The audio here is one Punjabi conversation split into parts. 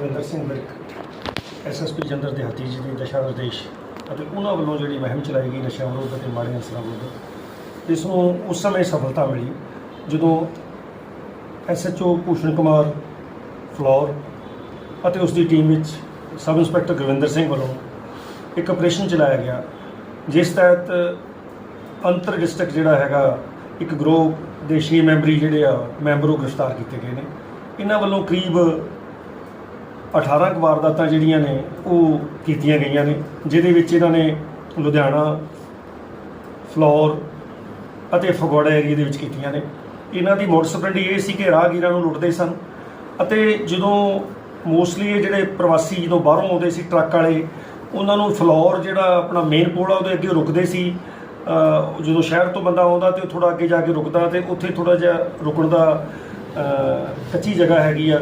ਸੁਰਿੰਦਰ ਸਿੰਘ ਵਿਰਕ ਐਸਐਸਪੀ ਜੰਦਰ ਦਿਹਾਤੀ ਜੀ ਦੇ ਦਸ਼ਾ ਨਿਰਦੇਸ਼ ਅਤੇ ਉਹਨਾਂ ਵੱਲੋਂ ਜਿਹੜੀ ਮਹਿਮ ਚਲਾਈ ਗਈ ਨਸ਼ਾ ਵਿਰੋਧ ਅਤੇ ਮਾੜੇ ਅਸਰਾਂ ਵਿਰੁੱਧ ਇਸ ਨੂੰ ਉਸ ਸਮੇਂ ਸਫਲਤਾ ਮਿਲੀ ਜਦੋਂ ਐਸਐਚਓ ਭੂਸ਼ਣ ਕੁਮਾਰ ਫਲੋਰ ਅਤੇ ਉਸ ਦੀ ਟੀਮ ਵਿੱਚ ਸਬ ਇੰਸਪੈਕਟਰ ਗੁਰਵਿੰਦਰ ਸਿੰਘ ਵੱਲੋਂ ਇੱਕ ਆਪਰੇਸ਼ਨ ਚਲਾਇਆ ਗਿਆ, ਜਿਸ ਤਹਿਤ ਅੰਤਰ ਡਿਸਟ੍ਰਿਕਟ ਜਿਹੜਾ ਹੈਗਾ, ਇੱਕ ਗਰੋਹ ਦੇ 6 ਮੈਂਬਰੀ ਜਿਹੜੇ ਆ, ਮੈਂਬਰੋ ਗ੍ਰਿਫਤਾਰ ਕੀਤੇ ਗਏ ਨੇ। ਇਹਨਾਂ ਵੱਲੋਂ ਕਰੀਬ 18 ਕੁ ਵਾਰਦਾਤਾਂ ਜਿਹੜੀਆਂ ਨੇ, ਉਹ ਕੀਤੀਆਂ ਗਈਆਂ ਨੇ, ਜਿਹਦੇ ਵਿੱਚ ਇਹਨਾਂ ਨੇ ਲੁਧਿਆਣਾ, ਫਲੋਰ ਅਤੇ ਫਗਵਾੜਾ ਏਰੀਆ ਦੇ ਵਿੱਚ ਕੀਤੀਆਂ ਨੇ। ਇਹਨਾਂ ਦੀ ਮੋਟਰ ਸਪਰੈਂਡੀ ਇਹ ਸੀ ਕਿ ਰਾਹਗੀਰਾਂ ਨੂੰ ਲੁੱਟਦੇ ਸਨ ਅਤੇ ਜਦੋਂ ਮੋਸਟਲੀ ਇਹ ਜਿਹੜੇ ਪ੍ਰਵਾਸੀ ਜਦੋਂ ਬਾਹਰੋਂ ਆਉਂਦੇ ਸੀ ਟਰੱਕ ਵਾਲੇ, ਉਹਨਾਂ ਨੂੰ ਫਲੋਰ ਜਿਹੜਾ ਆਪਣਾ ਮੇਨ ਪੋਲ ਆ, ਉਹਦੇ ਅੱਗੇ ਰੁਕਦੇ ਸੀ। ਜਦੋਂ ਸ਼ਹਿਰ ਤੋਂ ਬੰਦਾ ਆਉਂਦਾ ਤੇ ਉਹ ਥੋੜਾ ਅੱਗੇ ਜਾ ਕੇ ਰੁਕਦਾ ਤੇ ਉੱਥੇ ਥੋੜਾ ਜਿਹਾ ਰੁਕਣ ਦਾ ਕੱਚੀ ਜਗ੍ਹਾ ਹੈਗੀ ਆ।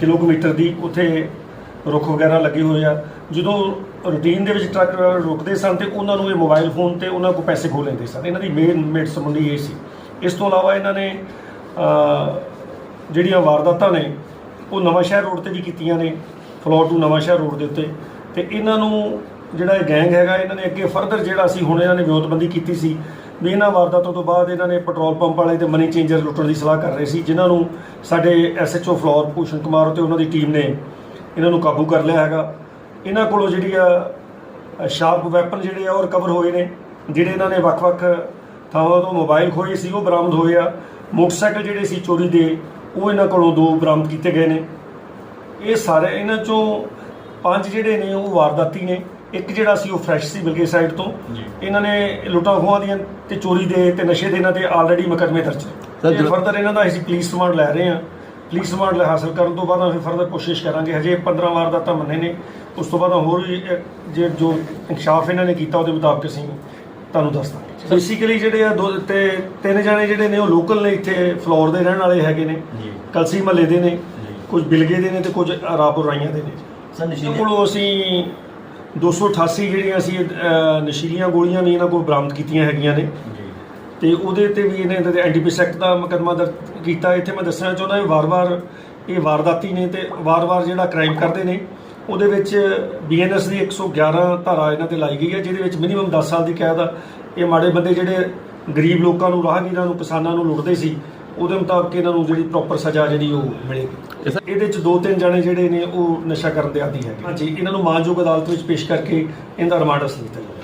ਕਿਲੋਮੀਟਰ ਦੀ ਉੱਥੇ ਰੁੱਖ ਵਗੈਰਾ ਲੱਗੇ ਹੋਏ ਆ। ਜਦੋਂ ਰੂਟੀਨ ਦੇ ਵਿੱਚ ਟਰੱਕ ਰੁਕਦੇ ਸਨ ਤੇ ਉਹਨਾਂ ਨੂੰ ਇਹ ਮੋਬਾਈਲ ਫੋਨ ਤੇ ਉਹਨਾਂ ਕੋਲ ਪੈਸੇ ਖੋ ਲੈਂਦੇ ਸਨ। ਇਹਨਾਂ ਦੀ ਮੇਨ ਮੇਟ ਸੰਬੰਧੀ ਇਹ ਸੀ। ਇਸ ਤੋਂ ਇਲਾਵਾ ਇਹਨਾਂ ਨੇ ਜਿਹੜੀਆਂ ਵਾਰਦਾਤਾਂ ਨੇ, ਉਹ ਨਵਾਂ ਸ਼ਹਿਰ ਰੋਡ ਤੇ ਵੀ ਕੀਤੀਆਂ ਨੇ, ਫਲੋਰ ਟੂ ਨਵਾਂ ਸ਼ਹਿਰ ਰੋਡ ਦੇ ਉੱਤੇ। ਤੇ ਇਹਨਾਂ ਨੂੰ ਜਿਹੜਾ ਇਹ ਗੈਂਗ ਹੈਗਾ, ਇਹਨਾਂ ਨੇ ਅੱਗੇ ਫਰਦਰ ਜਿਹੜਾ ਸੀ, ਹੁਣ ਇਹਨਾਂ ਨੇ ਵਿਉਂਤਬੰਦੀ ਕੀਤੀ ਸੀ। ਵੀ ਇਹਨਾਂ ਵਾਰਦਾਤਾਂ ਤੋਂ ਬਾਅਦ ਇਹਨਾਂ ਨੇ ਪੈਟਰੋਲ ਪੰਪ ਵਾਲੇ ਤੇ ਮਨੀ ਚੇਂਜਰ ਲੁੱਟਣ ਦੀ ਸਲਾਹ ਕਰ ਰਹੇ ਸੀ, ਜਿਨ੍ਹਾਂ ਨੂੰ ਸਾਡੇ ਐਸਐਚਓ ਫਲੋਰ ਭੂਸ਼ਣ ਕੁਮਾਰ ਤੇ ਉਹਨਾਂ ਦੀ ਟੀਮ ਨੇ ਇਹਨਾਂ ਨੂੰ ਕਾਬੂ ਕਰ ਲਿਆ ਹੈਗਾ। ਇਹਨਾਂ ਕੋਲੋਂ ਜਿਹੜੀ ਆ ਸ਼ਾਰਪ ਵੈਪਨ ਜਿਹੜੇ ਆ ਉਹ ਰਿਕਵਰ ਹੋਏ ਨੇ, ਜਿਹੜੇ ਇਹਨਾਂ ਨੇ ਵੱਖ-ਵੱਖ ਥਾਵਾਂ ਤੋਂ ਮੋਬਾਈਲ ਖੋਏ ਸੀ, ਉਹ ਬਰਾਮਦ ਹੋਏ ਆ। ਮੋਟਰਸਾਈਕਲ ਜਿਹੜੇ ਸੀ ਚੋਰੀ ਦੇ, ਉਹ ਇਹਨਾਂ ਕੋਲੋਂ ਦੋ ਬਰਾਮਦ ਕੀਤੇ ਗਏ ਨੇ। ਇਹ ਸਾਰੇ ਇਹਨਾਂ ਚੋਂ ਪੰਜ ਜਿਹੜੇ ਨੇ ਉਹ ਵਾਰਦਾਤੀ ਨੇ। ਇੱਕ ਜਿਹੜਾ ਸੀ ਉਹ ਫਰੈਸ਼ ਸੀ ਬਿਲਕੇ ਸਾਈਡ ਤੋਂ। ਇਹਨਾਂ ਨੇ ਲੁੱਟਾਂ ਖੋਹਾਂ ਦੀਆਂ ਤੇ ਚੋਰੀ ਦੇ ਤੇ ਨਸ਼ੇ ਦੇ ਇਹਨਾਂ ਤੇ ਆਲਰੇਡੀ ਮੁਕੱਦਮੇ ਦਰਜ ਨੇ। ਜਦੋਂ- ਫਰਦਰ ਇਹਨਾਂ ਦਾ ਅਸੀਂ ਪੁਲਿਸ ਰਿਮਾਂਡ ਲੈ ਰਹੇ ਹਾਂ। ਪੁਲਿਸ ਰਿਮਾਂਡ ਲੈ ਹਾਸਲ ਕਰਨ ਤੋਂ ਬਾਅਦ ਅਸੀਂ ਫਰਦਰ ਕੋਸ਼ਿਸ਼ ਕਰਾਂਗੇ। ਹਜੇ 15 ਵਾਰਦਾਤਾਂ ਮੰਨੇ ਨੇ। ਉਸ ਤੋਂ ਬਾਅਦ ਹੋਰ ਵੀ ਜੇ ਜੋ ਇਨਕਸ਼ਾਫ ਇਹਨਾਂ ਨੇ ਕੀਤਾ ਉਹਦੇ ਮੁਤਾਬਕ ਅਸੀਂ ਤੁਹਾਨੂੰ ਦੱਸ ਦਾਂਗੇ। ਬੇਸਿਕਲੀ ਜਿਹੜੇ ਆ ਦੋ ਤੇ ਤਿੰਨ ਜਾਣੇ ਜਿਹੜੇ ਨੇ ਉਹ ਲੋਕਲ ਨੇ ਇੱਥੇ ਫਲੋਰ ਦੇ ਰਹਿਣ ਵਾਲੇ ਹੈਗੇ ਨੇ। ਕਲਸੀ ਮਹੱਲੇ ਦੇ ਨੇ। ਕੁਝ ਬਿਲਗੇ ਦੇ ਨੇ ਤੇ ਕੁਝ ਰਾਪੁਰ ਰਾਈਆਂ ਦੇ ਨੇ। ਸਰ ਨਸ਼ੀਲੇ ਕੋਲੋਂ ਅਸੀਂ 288 ਜਿਹੜੀਆਂ ਅਸੀਂ ਅਹ, ਨਸ਼ੀਲੀਆਂ ਗੋਲੀਆਂ ਵੀ ਇਹਨਾਂ ਕੋਲ ਬਰਾਮਦ ਕੀਤੀਆਂ ਹੈਗੀਆਂ ਨੇ। ਜੀ। ਤੇ ਉਹਦੇ ਤੇ ਵੀ ਇਹਨੇ ਐਂਟੀਪੀਸ ਐਕਟ ਦਾ ਮੁਕੱਦਮਾ ਦਰਜ ਕੀਤਾ। ਇੱਥੇ ਮੈਂ ਦੱਸਣਾ ਚਾਹੁੰਦਾ ਇਹ ਵਾਰ-ਵਾਰ ਇਹ ਵਾਰਦਾਤੀ ਨੇ ਤੇ ਵਾਰ-ਵਾਰ ਜਿਹੜਾ ਕ੍ਰਾਈਮ ਕਰਦੇ ਨੇ ਉਹਦੇ ਵਿੱਚ ਬੀਐਨਐਸ ਦੀ 111 ਧਾਰਾ ਇਹਨਾਂ ਤੇ ਲਾਈ ਗਈ ਹੈ ਜਿਹਦੇ ਵਿੱਚ ਮਿਨੀਮਮ 10 ਸਾਲ ਦੀ ਕੈਦ ਆ। ਇਹ ਮਾੜੇ ਬੰਦੇ ਜਿਹੜੇ ਗਰੀਬ ਲੋਕਾਂ ਨੂੰ ਰਾਹਗੀਰਾਂ ਨੂੰ ਕਿਸਾਨਾਂ ਨੂੰ ਲੁੱਟਦੇ ਸੀ ਉਹਦੇ ਮੁਤਾਬਕ ਇਹਨਾਂ ਨੂੰ ਜਿਹੜੀ ਪ੍ਰੋਪਰ ਸਜ਼ਾ ਜਿਹੜੀ ਉਹ ਮਿਲੇਗੀ। ਇਹਦੇ ਚ ਦੋ ਤਿੰਨ ਜਣੇ ਜਿਹੜੇ ਨੇ ਉਹ ਨਸ਼ਾ ਕਰਨ ਦੇ ਆਦੀ ਹੈਗੇ। ਹਾਂਜੀ। ਇਹਨਾਂ ਨੂੰ ਮਾਨਯੋਗ ਅਦਾਲਤ ਵਿੱਚ ਪੇਸ਼ ਕਰਕੇ ਇਹਦਾ ਰਿਮਾਂਡ ਅਸਲ ਦਿੱਤਾ ਜਾਊਗਾ